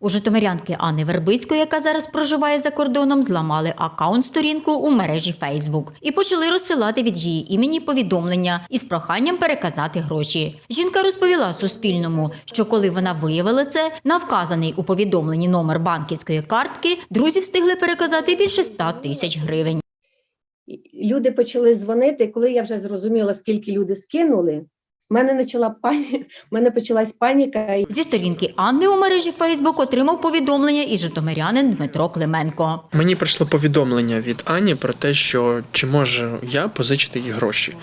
У житомирянки Анни Вербицької, яка зараз проживає за кордоном, зламали аккаунт-сторінку у мережі Facebook і почали розсилати від її імені повідомлення із проханням переказати гроші. Жінка розповіла Суспільному, що коли вона виявила це, на вказаний у повідомленні номер банківської картки друзі встигли переказати більше 100 тисяч гривень. люди почали дзвонити. Коли я вже зрозуміла, скільки люди скинули, мене почала пані... мене почалась паніка. Зі сторінки Анни у мережі Фейсбук отримав повідомлення і житомирянин Дмитро Клименко. Мені прийшло повідомлення від Ані про те, що чи можу я позичити їй гроші.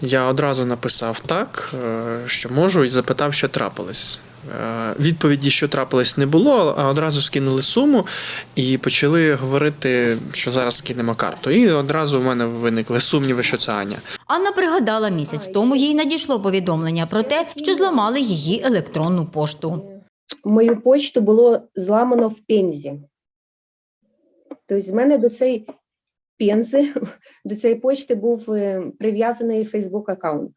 Я одразу написав так, е, що можу, і запитав, що трапилось. Е, Відповіді, що трапилось, не було, а одразу скинули суму і почали говорити, що зараз скинемо карту. І одразу в мене виникли сумніви, що це Аня. Анна пригадала, місяць тому їй надійшло повідомлення про те, що зламали її електронну пошту. Мою почту було зламано в пензі. Тобто, з мене до цієї пензи, до цієї почти був е, прив'язаний Фейсбук аккаунт.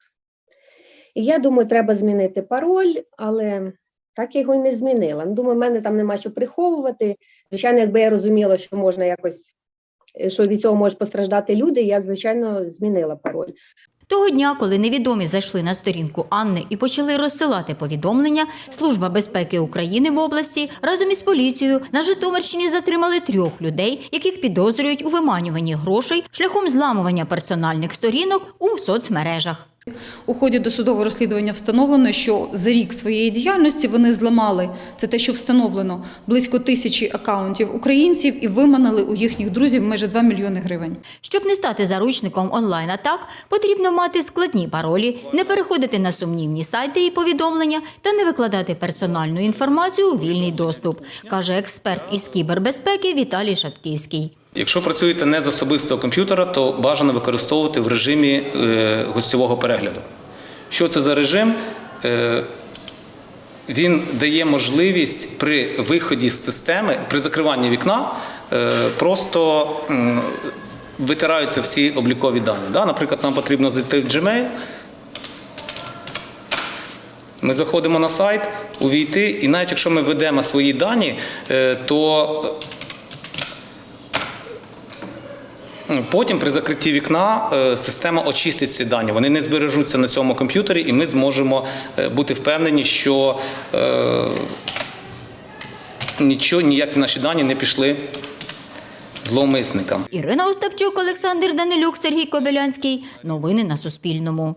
І я думаю, треба змінити пароль, але так я його і не змінила. Ну, Думаю, в мене там нема що приховувати. Звичайно, якби я розуміла, що можна якось, що від цього можуть постраждати люди, я, звичайно, змінила пароль. Того дня, коли невідомі зайшли на сторінку Анни і почали розсилати повідомлення, Служба безпеки України в області разом із поліцією на Житомирщині затримали трьох людей, яких підозрюють у виманюванні грошей шляхом зламування персональних сторінок у соцмережах. У ході досудового розслідування встановлено, що за рік своєї діяльності вони зламали це те, що встановлено близько тисячі акаунтів українців і виманили у їхніх друзів майже 2 мільйони гривень. Щоб не стати заручником онлайн-атак, потрібно мати складні паролі, не переходити на сумнівні сайти і повідомлення та не викладати персональну інформацію у вільний доступ, каже експерт із кібербезпеки Віталій Шатківський. Якщо працюєте не з особистого комп'ютера, то бажано використовувати в режимі е, гостьового перегляду. Що це за режим? Е, Він дає можливість при виході з системи, при закриванні вікна, е, просто витираються всі облікові дані. Да? Наприклад, нам потрібно зайти в Gmail. Ми заходимо на сайт, увійти, і навіть якщо ми ведемо свої дані, то Потім при закритті вікна е, система очистить ці дані. Вони не збережуться на цьому комп'ютері, і ми зможемо е, бути впевнені, що е, нічого, ніякі наші дані не пішли зловмисникам. Ірина Остапчук, Олександр Данилюк, Сергій Кобилянський. Новини на Суспільному.